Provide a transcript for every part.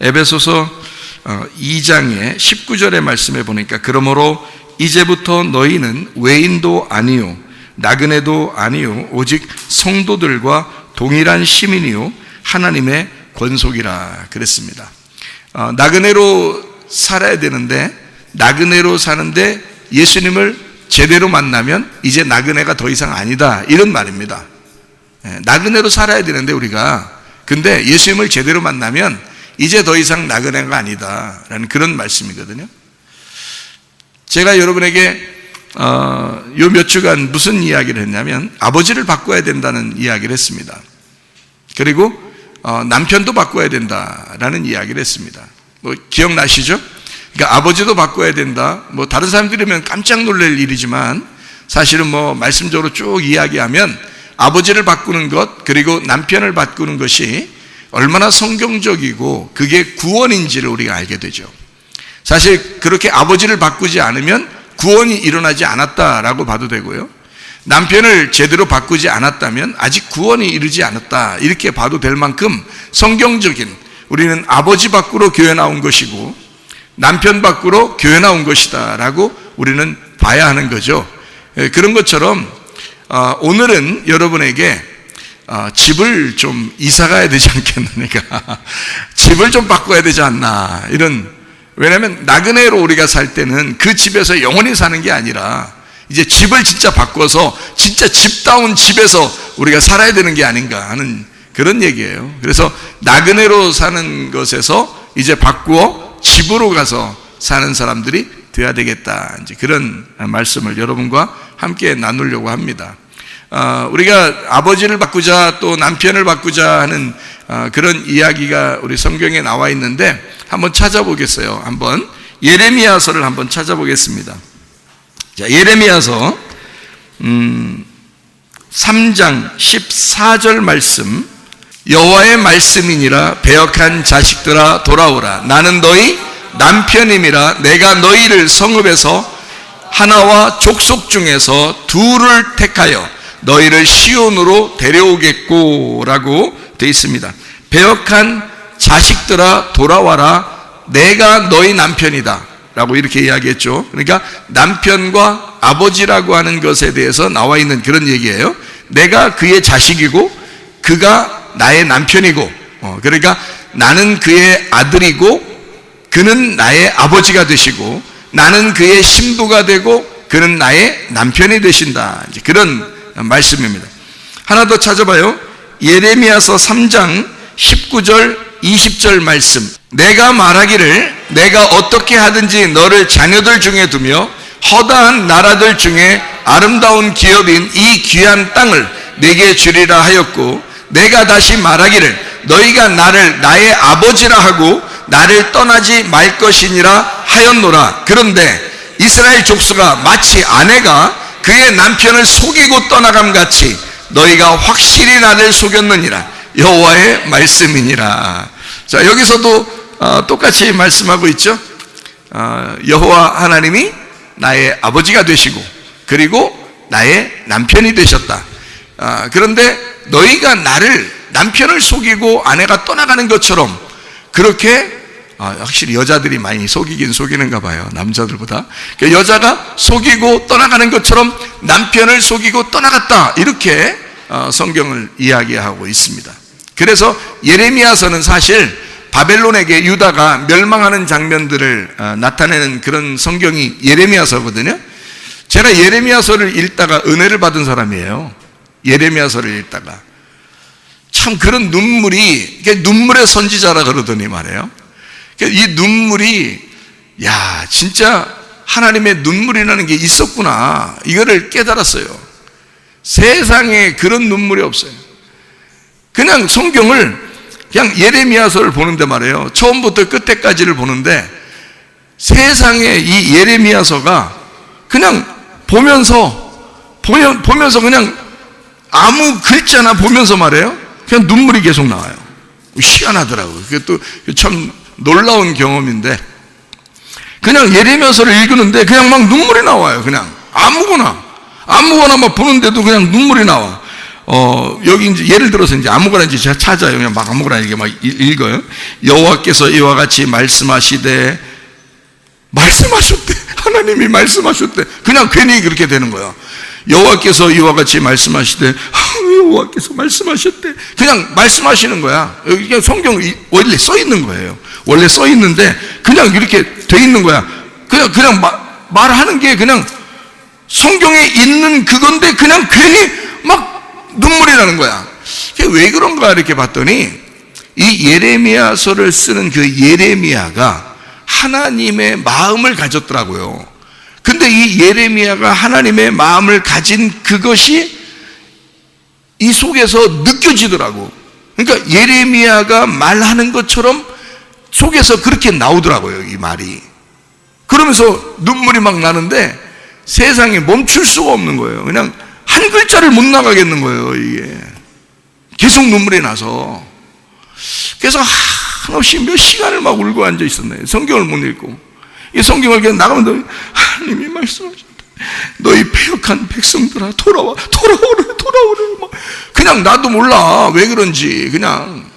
에베소서 2장의 19절의 말씀에 보니까 그러므로 이제부터 너희는 외인도 아니요 나그네도 아니요 오직 성도들과 동일한 시민이요 하나님의 권속이라 그랬습니다. 어, 나그네로 살아야 되는데 나그네로 사는데 예수님을 제대로 만나면 이제 나그네가 더 이상 아니다 이런 말입니다. 예, 나그네로 살아야 되는데 우리가 근데 예수님을 제대로 만나면 이제 더 이상 나그네가 아니다라는 그런 말씀이거든요. 제가 여러분에게 어, 요몇 주간 무슨 이야기를 했냐면 아버지를 바꿔야 된다는 이야기를 했습니다. 그리고 어, 남편도 바꿔야 된다라는 이야기를 했습니다. 뭐 기억나시죠? 그러니까 아버지도 바꿔야 된다. 뭐 다른 사람들이면 깜짝 놀랄 일이지만 사실은 뭐 말씀적으로 쭉 이야기하면 아버지를 바꾸는 것 그리고 남편을 바꾸는 것이 얼마나 성경적이고 그게 구원인지를 우리가 알게 되죠. 사실 그렇게 아버지를 바꾸지 않으면 구원이 일어나지 않았다라고 봐도 되고요. 남편을 제대로 바꾸지 않았다면 아직 구원이 이르지 않았다. 이렇게 봐도 될 만큼 성경적인 우리는 아버지 밖으로 교회 나온 것이고 남편 밖으로 교회 나온 것이다라고 우리는 봐야 하는 거죠. 예, 그런 것처럼 어, 오늘은 여러분에게 어, 집을 좀 이사 가야 되지 않겠느니까 집을 좀 바꿔야 되지 않나 이런 왜냐하면 나그네로 우리가 살 때는 그 집에서 영원히 사는 게 아니라 이제 집을 진짜 바꿔서 진짜 집다운 집에서 우리가 살아야 되는 게 아닌가 하는 그런 얘기예요. 그래서 나그네로 사는 것에서 이제 바꾸어 집으로 가서 사는 사람들이 돼야 되겠다. 이제 그런 말씀을 여러분과 함께 나누려고 합니다. 어, 우리가 아버지를 바꾸자 또 남편을 바꾸자 하는 어, 그런 이야기가 우리 성경에 나와 있는데 한번 찾아보겠어요. 한번 예레미야서를 한번 찾아보겠습니다. 자, 예레미야서 음, 3장 14절 말씀 여호와의 말씀이니라 배역한 자식들아 돌아오라 나는 너희 남편임이라 내가 너희를 성읍에서 하나와 족속 중에서 둘을 택하여 너희를 시온으로 데려오겠고라고 되어 있습니다. 배역한 자식들아 돌아와라 내가 너희 남편이다 라고 이렇게 이야기했죠. 그러니까 남편과 아버지라고 하는 것에 대해서 나와 있는 그런 얘기예요. 내가 그의 자식이고 그가 나의 남편이고 어, 그러니까 나는 그의 아들이고 그는 나의 아버지가 되시고 나는 그의 신부가 되고 그는 나의 남편이 되신다. 그런 말씀입니다. 하나 더 찾아봐요. 예레미야서 3장 19절 20절 말씀. 내가 말하기를 내가 어떻게 하든지 너를 자녀들 중에 두며 허다한 나라들 중에 아름다운 기업인 이 귀한 땅을 내게 주리라 하였고 내가 다시 말하기를 너희가 나를 나의 아버지라 하고 나를 떠나지 말 것이니라 하였노라. 그런데 이스라엘 족수가 마치 아내가 그의 남편을 속이고 떠나감 같이 너희가 확실히 나를 속였느니라. 여호와의 말씀이니라. 자 여기서도 어, 똑같이 말씀하고 있죠. 어, 여호와 하나님이 나의 아버지가 되시고 그리고 나의 남편이 되셨다. 어, 그런데 너희가 나를 남편을 속이고 아내가 떠나가는 것처럼 그렇게 아, 확실히 여자들이 많이 속이긴 속이는가 봐요. 남자들보다. 그러니까 여자가 속이고 떠나가는 것처럼 남편을 속이고 떠나갔다. 이렇게 어, 성경을 이야기하고 있습니다. 그래서 예레미야서는 사실 바벨론에게 유다가 멸망하는 장면들을 어, 나타내는 그런 성경이 예레미야서거든요. 제가 예레미야서를 읽다가 은혜를 받은 사람이에요. 예레미야서를 읽다가 참 그런 눈물이 눈물의 선지자라 그러더니 말이에요. 이 눈물이 야 진짜 하나님의 눈물이라는 게 있었구나 이거를 깨달았어요. 세상에 그런 눈물이 없어요. 그냥 성경을 그냥 예레미야서를 보는데 말이에요. 처음부터 끝에까지를 보는데 세상에 이 예레미야서가 그냥 보면서 보면서 그냥 아무 글자나 보면서 말해요. 그냥 눈물이 계속 나와요. 희한하더라고요. 그게 또 참 놀라운 경험인데 그냥 예레미야서를 읽는데 그냥 막 눈물이 나와요. 그냥 아무거나 아무거나 막 보는데도 그냥 눈물이 나와. 어, 여기 이제 예를 들어서 이제 아무거나 이제 제가 찾아요. 그냥 막 아무거나 이렇게 막 읽- 읽어요. 여호와께서 이와 같이 말씀하시되 말씀하셨대. 하나님이 말씀하셨대. 그냥 괜히 그렇게 되는 거야. 여호와께서 이와 같이 말씀하시되 아, 여호와께서 말씀하셨대. 그냥 말씀하시는 거야. 여기 그냥 성경 이- 원래 써 있는 거예요. 원래 써 있는데 그냥 이렇게 돼 있는 거야. 그냥 그냥 마- 말하는 게 그냥 성경에 있는 그건데 그냥 괜히 막 눈물이 나는 거야. 왜 그런가 이렇게 봤더니 이 예레미야서를 쓰는 그 예레미야가 하나님의 마음을 가졌더라고요. 근데 이 예레미야가 하나님의 마음을 가진 그것이 이 속에서 느껴지더라고. 그러니까 예레미야가 말하는 것처럼 속에서 그렇게 나오더라고요, 이 말이. 그러면서 눈물이 막 나는데 세상에 멈출 수가 없는 거예요. 그냥 한 글자를 못 나가겠는 거예요, 이게. 계속 눈물이 나서. 그래서 한없이 몇 시간을 막 울고 앉아 있었네. 성경을 못 읽고. 이 성경을 그냥 나가면 너 하나님이 말씀하셨다. 너희 패역한 백성들아 돌아와 돌아오래 막 그냥 나도 몰라 왜 그런지 그냥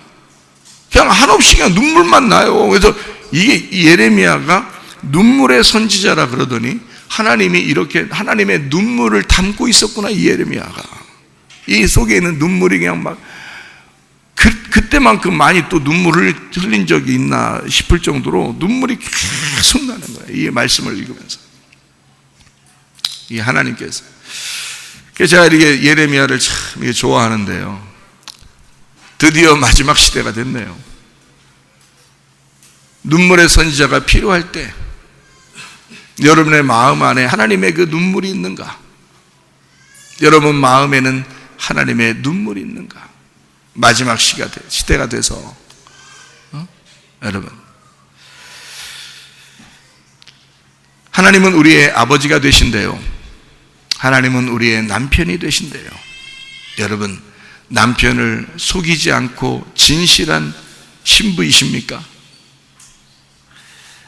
그냥 한없이 그냥 눈물만 나요. 그래서 이게 이 예레미야가 눈물의 선지자라 그러더니 하나님이 이렇게 하나님의 눈물을 담고 있었구나 이 예레미야가 이 속에 있는 눈물이 그냥 막 그, 그때만큼 많이 또 눈물을 흘린 적이 있나 싶을 정도로 눈물이 계속 나는 거예요. 이 말씀을 읽으면서. 이 하나님께서. 그래서 제가 이렇게 예레미야를 참 이게 좋아하는데요. 드디어 마지막 시대가 됐네요. 눈물의 선지자가 필요할 때 여러분의 마음 안에 하나님의 그 눈물이 있는가? 여러분 마음에는 하나님의 눈물이 있는가? 마지막 시대가 돼서 어? 여러분 하나님은 우리의 아버지가 되신대요. 하나님은 우리의 남편이 되신대요. 여러분 남편을 속이지 않고 진실한 신부이십니까?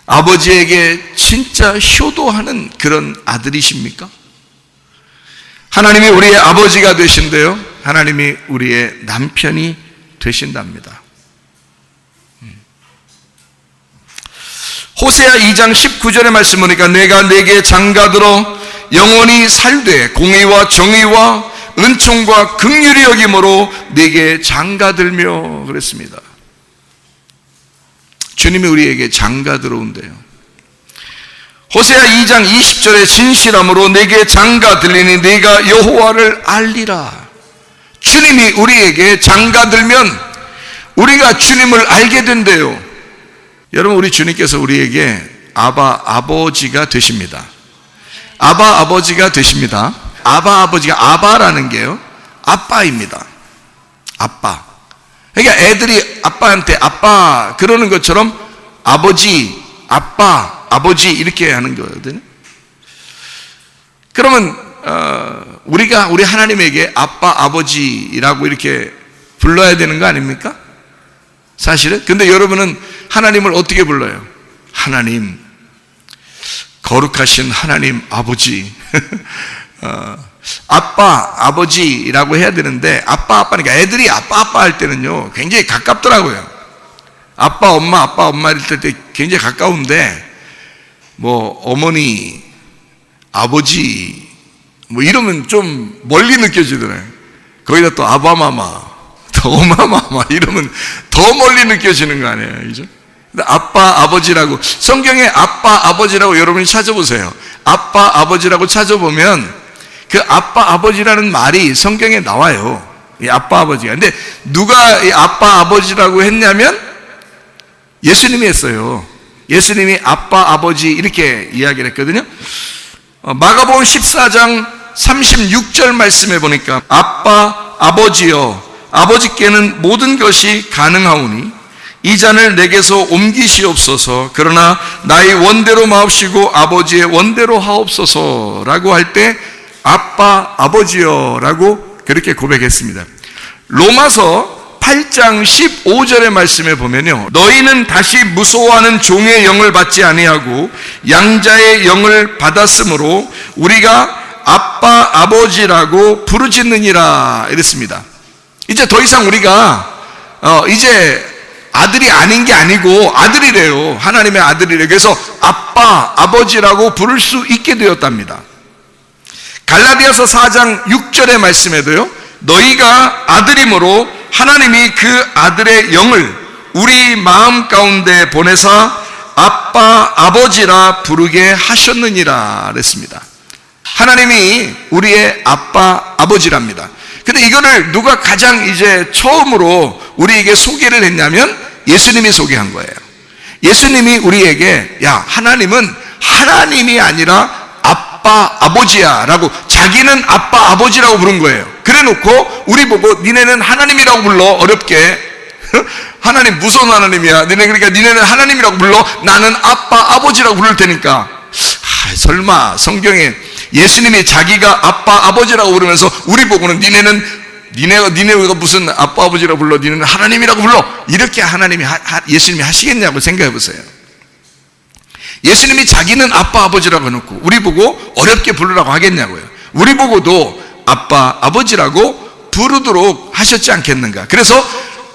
아버지에게 진짜 효도하는 그런 아들이십니까? 하나님이 우리의 아버지가 되신대요. 하나님이 우리의 남편이 되신답니다. 음. 호세아 2장 19절의 말씀 보니까 내가 내게 장가들어 영원히 살되 공의와 정의와 은총과 긍휼이 여김으로 내게 장가들며 그랬습니다. 주님이 우리에게 장가 들어온대요. 호세아 2장 20절에 진실함으로 내게 장가 들리니 내가 여호와를 알리라. 주님이 우리에게 장가 들면 우리가 주님을 알게 된대요. 여러분 우리 주님께서 우리에게 아바 아버지가 되십니다. 아바 아버지가 되십니다. 아바 아버지가 아바라는 게요. 아빠입니다. 아빠. 그러니까 애들이 아빠한테 아빠 그러는 것처럼 아버지, 아빠, 아버지 이렇게 하는 거거든요. 그러면 어, 우리가 우리 하나님에게 아빠, 아버지라고 이렇게 불러야 되는 거 아닙니까? 사실은. 근데 여러분은 하나님을 어떻게 불러요? 하나님, 거룩하신 하나님 아버지. 어, 아빠, 아버지라고 해야 되는데 아빠, 아빠니까 애들이 아빠, 아빠 할 때는요 굉장히 가깝더라고요. 아빠, 엄마, 아빠, 엄마 이럴 때 굉장히 가까운데 뭐 어머니, 아버지 뭐 이러면 좀 멀리 느껴지더라고요. 거기다 또 아바마마, 또 오마마마 이러면 더 멀리 느껴지는 거 아니에요, 그죠? 아빠, 아버지라고 성경에 아빠, 아버지라고 여러분이 찾아보세요. 아빠, 아버지라고 찾아보면 그 아빠, 아버지라는 말이 성경에 나와요. 이 아빠, 아버지가. 근데 누가 이 아빠, 아버지라고 했냐면 예수님이 했어요. 예수님이 아빠, 아버지 이렇게 이야기를 했거든요. 어, 마가복음 14장 36절 말씀해 보니까 아빠, 아버지여 아버지께는 모든 것이 가능하오니 이 잔을 내게서 옮기시옵소서 그러나 나의 원대로 마옵시고 아버지의 원대로 하옵소서라고 할 때 아빠 아버지여라고 그렇게 고백했습니다. 로마서 8장 15절의 말씀에 보면요. 너희는 다시 무서워하는 종의 영을 받지 아니하고 양자의 영을 받았으므로 우리가 아빠 아버지라고 부르짖느니라 이랬습니다. 이제 더 이상 우리가 어, 이제 아들이 아닌 게 아니고 아들이래요. 하나님의 아들이래요. 그래서 아빠 아버지라고 부를 수 있게 되었답니다. 갈라디아서 4장 6절의 말씀에도요. 너희가 아들이므로 하나님이 그 아들의 영을 우리 마음 가운데 보내사 아빠 아버지라 부르게 하셨느니라 그랬습니다. 하나님이 우리의 아빠 아버지랍니다. 근데 이거를 누가 가장 이제 처음으로 우리에게 소개를 했냐면 예수님이 소개한 거예요. 예수님이 우리에게 야 하나님은 하나님이 아니라 아빠 아버지야 라고 자기는 아빠 아버지라고 부른 거예요. 그래 놓고 우리 보고 니네는 하나님이라고 불러 어렵게 하나님 무서운 하나님이야. 니네 그러니까 니네는 하나님이라고 불러 나는 아빠 아버지라고 부를 테니까 아, 설마 성경에 예수님이 자기가 아빠 아버지라고 부르면서 우리 보고는 니네는 니네가 니네가 무슨 아빠 아버지라고 불러 니네는 하나님이라고 불러 이렇게 하나님이 하, 하, 예수님이 하시겠냐고 생각해 보세요. 예수님이 자기는 아빠 아버지라고 해놓고 우리 보고 어렵게 부르라고 하겠냐고요. 우리 보고도 아빠 아버지라고 부르도록 하셨지 않겠는가. 그래서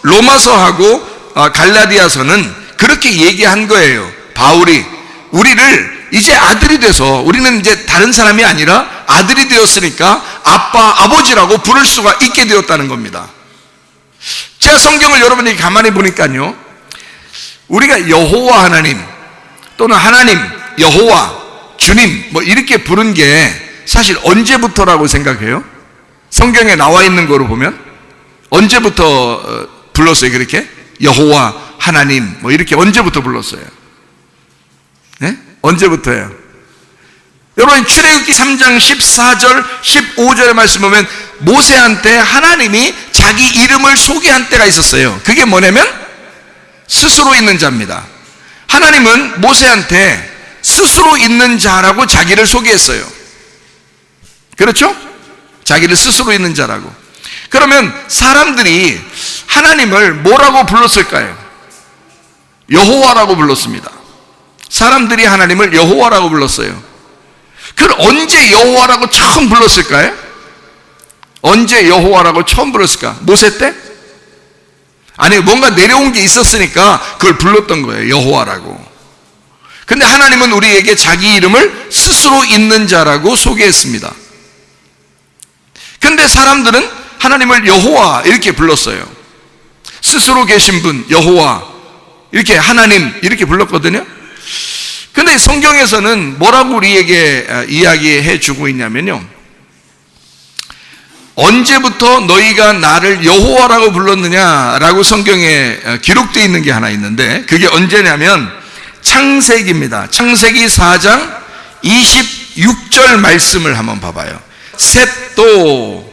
로마서하고 아, 갈라디아서는 그렇게 얘기한 거예요. 바울이 우리를 이제 아들이 돼서 우리는 이제 다른 사람이 아니라 아들이 되었으니까 아빠 아버지라고 부를 수가 있게 되었다는 겁니다. 제가 성경을 여러분이 가만히 보니까요. 우리가 여호와 하나님 또는 하나님, 여호와, 주님 뭐 이렇게 부른 게 사실 언제부터라고 생각해요? 성경에 나와 있는 거로 보면 언제부터 어, 불렀어요 그렇게? 여호와, 하나님 뭐 이렇게 언제부터 불렀어요? 네? 언제부터예요? 여러분 출애굽기 3장 14절 15절의 말씀 보면 모세한테 하나님이 자기 이름을 소개한 때가 있었어요. 그게 뭐냐면 스스로 있는 자입니다. 하나님은 모세한테 스스로 있는 자라고 자기를 소개했어요. 그렇죠? 자기를 스스로 있는 자라고. 그러면 사람들이 하나님을 뭐라고 불렀을까요? 여호와라고 불렀습니다. 사람들이 하나님을 여호와라고 불렀어요. 그럼 언제 여호와라고 처음 불렀을까요? 언제 여호와라고 처음 불렀을까? 모세 때? 아니 뭔가 내려온 게 있었으니까 그걸 불렀던 거예요. 여호와라고. 근데 하나님은 우리에게 자기 이름을 스스로 있는 자라고 소개했습니다. 근데 사람들은 하나님을 여호와 이렇게 불렀어요. 스스로 계신 분 여호와 이렇게 하나님 이렇게 불렀거든요. 근데 성경에서는 뭐라고 우리에게 이야기해 주고 있냐면요. 언제부터 너희가 나를 여호와라고 불렀느냐라고 성경에 기록되어 있는 게 하나 있는데 그게 언제냐면 창세기입니다. 창세기 4장 26절 말씀을 한번 봐봐요. 셋도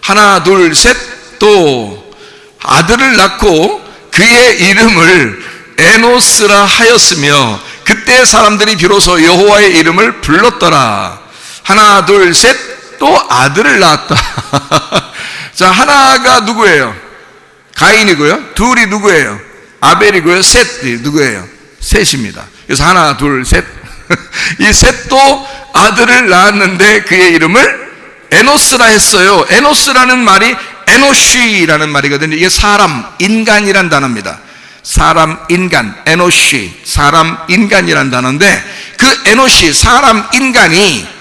하나 둘 셋도 아들을 낳고 그의 이름을 에노스라 하였으며 그때 사람들이 비로소 여호와의 이름을 불렀더라. 하나 둘셋 또 아들을 낳았다. 자, 하나가 누구예요? 가인이고요. 둘이 누구예요? 아벨이고요. 셋이 누구예요? 셋입니다. 그래서 하나, 둘, 셋. 이 셋도 아들을 낳았는데 그의 이름을 에노스라 했어요. 에노스라는 말이 에노쉬라는 말이거든요. 이게 사람, 인간이란 단어입니다. 사람, 인간, 에노쉬, 사람, 인간이란 단어인데 그 에노쉬, 사람, 인간이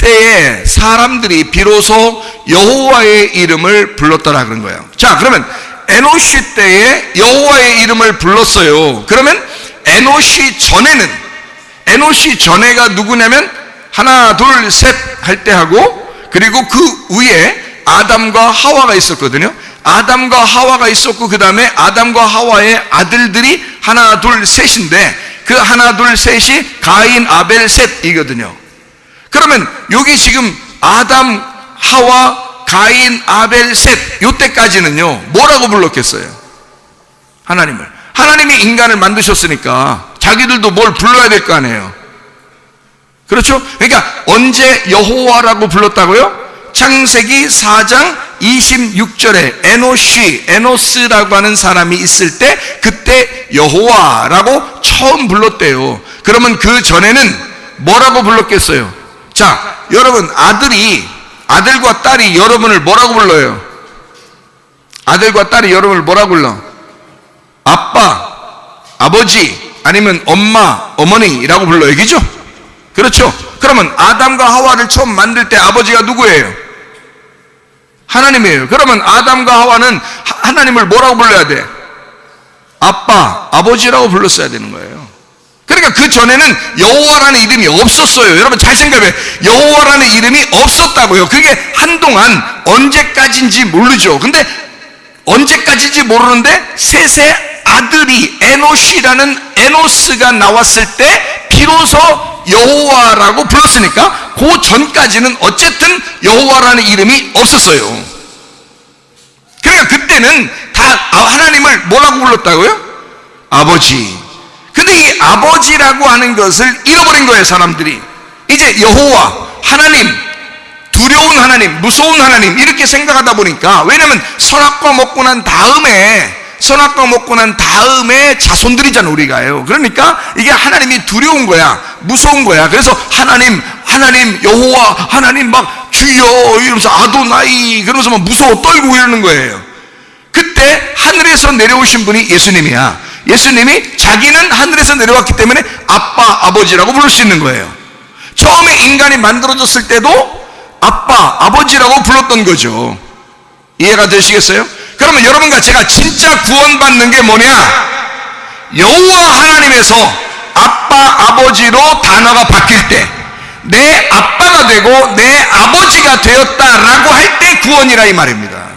그때에 사람들이 비로소 여호와의 이름을 불렀더라 그런 거예요. 자, 그러면 에노시 때에 여호와의 이름을 불렀어요. 그러면 에노시 전에는 에노시 전에가 누구냐면 하나, 둘, 셋 할 때 하고 그리고 그 위에 아담과 하와가 있었거든요. 아담과 하와가 있었고 그 다음에 아담과 하와의 아들들이 하나, 둘, 셋인데 그 하나, 둘, 셋이 가인, 아벨, 셋이거든요. 그러면 여기 지금 아담, 하와, 가인, 아벨, 셋 요때까지는요 뭐라고 불렀겠어요? 하나님을 하나님이 인간을 만드셨으니까 자기들도 뭘 불러야 될 거 아니에요 그렇죠? 그러니까 언제 여호와라고 불렀다고요? 창세기 4장 26절에 에노시, 에노스라고 하는 사람이 있을 때 그때 여호와라고 처음 불렀대요 그러면 그 전에는 뭐라고 불렀겠어요? 자, 여러분, 아들이, 아들과 딸이 여러분을 뭐라고 불러요? 아들과 딸이 여러분을 뭐라고 불러? 아빠, 아버지, 아니면 엄마, 어머니라고 불러요. 그죠? 그렇죠? 그러면 아담과 하와를 처음 만들 때 아버지가 누구예요? 하나님이에요. 그러면 아담과 하와는 하- 하나님을 뭐라고 불러야 돼? 아빠, 아버지라고 불렀어야 되는 거예요. 그러니까 그 전에는 여호와라는 이름이 없었어요. 여러분 잘 생각해. 여호와라는 이름이 없었다고요. 그게 한동안 언제까지인지 모르죠. 근데 언제까지인지 모르는데 셋의 아들이 에노시라는 에노스가 나왔을 때 비로소 여호와라고 불렀으니까 그 전까지는 어쨌든 여호와라는 이름이 없었어요. 그러니까 그때는 다 하나님을 뭐라고 불렀다고요? 아버지. 근데 이 아버지라고 하는 것을 잃어버린 거예요, 사람들이. 이제 여호와, 하나님, 두려운 하나님, 무서운 하나님, 이렇게 생각하다 보니까, 왜냐면 선악과 먹고 난 다음에, 선악과 먹고 난 다음에 자손들이잖아, 우리가요. 그러니까 이게 하나님이 두려운 거야, 무서운 거야. 그래서 하나님, 하나님, 여호와, 하나님 막 주여, 이러면서 아도나이, 그러면서 막 무서워 떨고 이러는 거예요. 그때 하늘에서 내려오신 분이 예수님이야. 예수님이 자기는 하늘에서 내려왔기 때문에 아빠, 아버지라고 부를 수 있는 거예요. 처음에 인간이 만들어졌을 때도 아빠, 아버지라고 불렀던 거죠. 이해가 되시겠어요? 그러면 여러분과 제가 진짜 구원받는 게 뭐냐? 여호와 하나님에서 아빠, 아버지로 단어가 바뀔 때, 내 아빠가 되고 내 아버지가 되었다라고 할 때 구원이라 이 말입니다.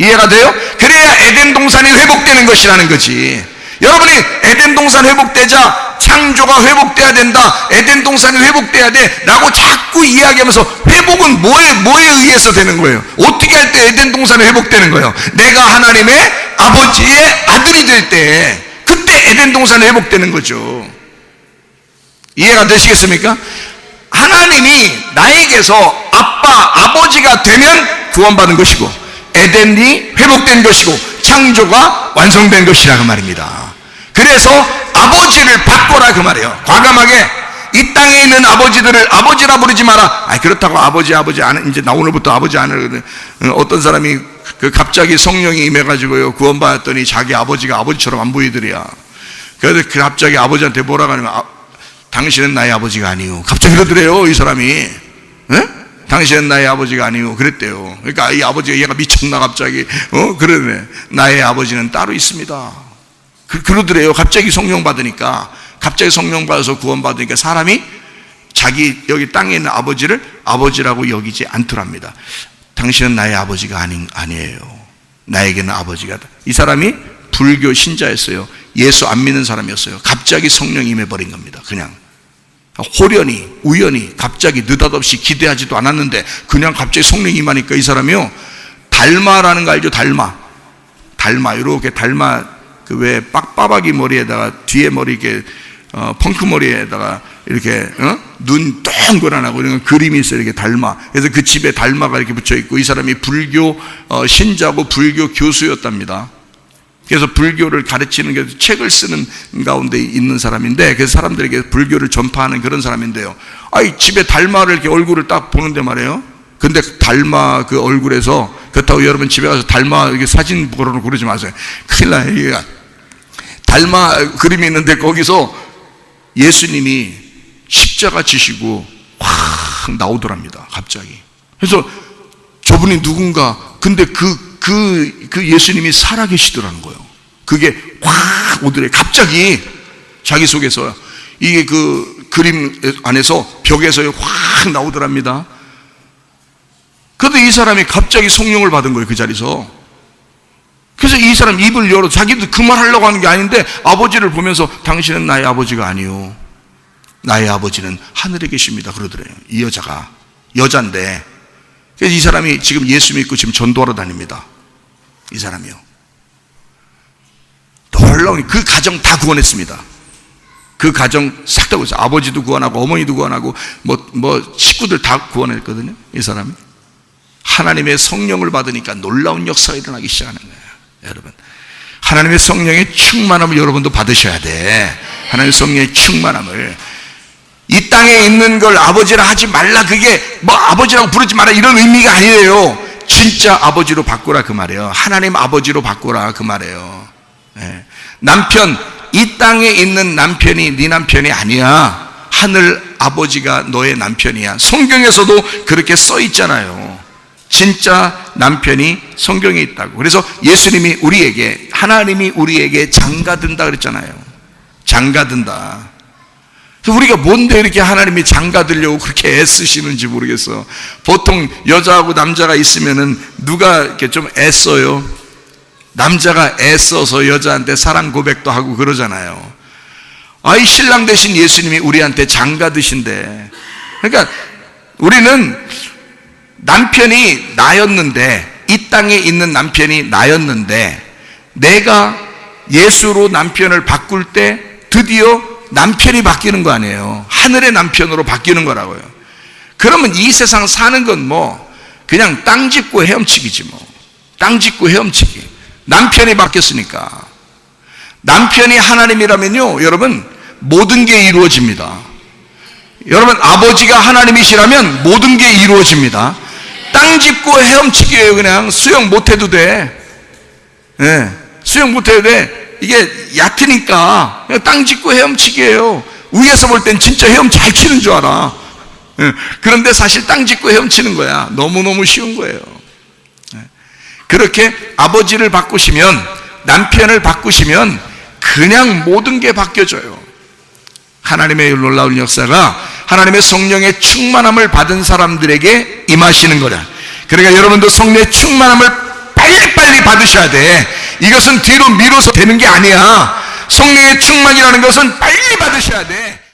이해가 돼요? 그래야 에덴 동산이 회복되는 것이라는 거지. 여러분이 에덴 동산 회복되자 창조가 회복돼야 된다. 에덴 동산이 회복돼야 돼. 라고 자꾸 이야기하면서 회복은 뭐에, 뭐에 의해서 되는 거예요? 어떻게 할 때 에덴 동산이 회복되는 거예요? 내가 하나님의 아버지의 아들이 될 때, 그때 에덴 동산이 회복되는 거죠. 이해가 되시겠습니까? 하나님이 나에게서 아빠, 아버지가 되면 구원받은 것이고, 에덴이 회복된 것이고, 창조가 완성된 것이라고 말입니다. 그래서 아버지를 바꿔라 그 말이에요. 과감하게 이 땅에 있는 아버지들을 아버지라 부르지 마라. 아 그렇다고 아버지 아버지 안 이제 나 오늘부터 아버지 안 하거든. 어떤 사람이 그 갑자기 성령이 임해가지고요 구원받았더니 자기 아버지가 아버지처럼 안 보이더래야. 그래서 그 갑자기 아버지한테 뭐라고 하냐면 아, 당신은 나의 아버지가 아니요. 갑자기 그러더래요 이 사람이. 예? 당신은 나의 아버지가 아니요. 그랬대요. 그러니까 이 아버지가 얘가 미쳤나 갑자기. 어 그러네. 나의 아버지는 따로 있습니다. 그, 그러더래요. 갑자기 성령 받으니까. 갑자기 성령 받아서 구원 받으니까 사람이 자기 여기 땅에 있는 아버지를 아버지라고 여기지 않더랍니다. 당신은 나의 아버지가 아닌, 아니에요. 나에게는 아버지가. 이 사람이 불교 신자였어요. 예수 안 믿는 사람이었어요. 갑자기 성령 임해버린 겁니다. 그냥. 호련히, 우연히, 갑자기 느닷없이 기대하지도 않았는데 그냥 갑자기 성령 임하니까 이 사람이요. 달마라는 거 알죠? 달마. 달마. 이렇게 달마 그 왜 빡빡이 머리에다가 뒤에 머리 이렇게 어, 펑크 머리에다가 이렇게 어? 눈 동그란 하고 이런 그림이 있어요 이렇게 달마 그래서 그 집에 달마가 이렇게 붙여 있고 이 사람이 불교 어, 신자고 불교 교수였답니다 그래서 불교를 가르치는 게 책을 쓰는 가운데 있는 사람인데 그래서 사람들에게 불교를 전파하는 그런 사람인데요 아이 집에 달마를 이렇게 얼굴을 딱 보는데 말이에요 근데 달마 그 얼굴에서 그렇다고 여러분 집에 가서 달마 이렇게 사진 보러 그러지 마세요 큰일 나요 이게 달마 그림이 있는데 거기서 예수님이 십자가 지시고 확 나오더랍니다. 갑자기. 그래서 저분이 누군가 근데 그, 그, 그 예수님이 살아계시더라는 거예요. 그게 확 오더래. 갑자기 자기 속에서 이게 그 그림 안에서 벽에서 확 나오더랍니다. 그런데 이 사람이 갑자기 성령을 받은 거예요. 그 자리에서. 그래서 이 사람 입을 열어 자기도 그 말 하려고 하는 게 아닌데 아버지를 보면서 당신은 나의 아버지가 아니요. 나의 아버지는 하늘에 계십니다. 그러더래요. 이 여자가. 여잔데. 그래서 이 사람이 지금 예수 믿고 지금 전도하러 다닙니다. 이 사람이요. 놀라운 그 가정 다 구원했습니다. 그 가정 싹 다 구했어요. 아버지도 구원하고 어머니도 구원하고 뭐, 뭐 식구들 다 구원했거든요. 이 사람이. 하나님의 성령을 받으니까 놀라운 역사가 일어나기 시작하는 거예요. 여러분. 하나님의 성령의 충만함을 여러분도 받으셔야 돼. 하나님의 성령의 충만함을. 이 땅에 있는 걸 아버지라 하지 말라 그게 뭐 아버지라고 부르지 마라 이런 의미가 아니에요. 진짜 아버지로 바꾸라 그 말이에요. 하나님 아버지로 바꾸라 그 말이에요. 예. 남편 이 땅에 있는 남편이 네 남편이 아니야. 하늘 아버지가 너의 남편이야. 성경에서도 그렇게 써 있잖아요. 진짜 남편이 성경에 있다고. 그래서 예수님이 우리에게 하나님이 우리에게 장가든다 그랬잖아요. 장가든다. 우리가 뭔데 이렇게 하나님이 장가들려고 그렇게 애쓰시는지 모르겠어. 보통 여자하고 남자가 있으면은 누가 이렇게 좀 애써요? 남자가 애써서 여자한테 사랑 고백도 하고 그러잖아요. 아이 신랑 대신 예수님이 우리한테 장가 드신데. 그러니까 우리는 남편이 나였는데 이 땅에 있는 남편이 나였는데 내가 예수로 남편을 바꿀 때 드디어 남편이 바뀌는 거 아니에요. 하늘의 남편으로 바뀌는 거라고요. 그러면 이 세상 사는 건 뭐 그냥 땅 짚고 헤엄치기지 뭐. 땅 짚고 헤엄치기. 남편이 바뀌었으니까. 남편이 하나님이라면요, 여러분, 모든 게 이루어집니다. 여러분, 아버지가 하나님이시라면 모든 게 이루어집니다. 땅 짚고 헤엄치기예요, 그냥. 수영 못 해도 돼. 예, 수영 못 해도 돼. 이게 얕으니까 그냥 땅 짚고 헤엄치기예요. 위에서 볼 땐 진짜 헤엄 잘 치는 줄 알아. 예, 그런데 사실 땅 짚고 헤엄치는 거야. 너무너무 쉬운 거예요. 예. 그렇게 아버지를 바꾸시면 남편을 바꾸시면 그냥 모든 게 바뀌어져요. 하나님의 놀라운 역사가 하나님의 성령의 충만함을 받은 사람들에게 임하시는 거라. 그러니까 여러분도 성령의 충만함을 빨리빨리 받으셔야 돼. 이것은 뒤로 미뤄서 되는 게 아니야. 성령의 충만이라는 것은 빨리 받으셔야 돼.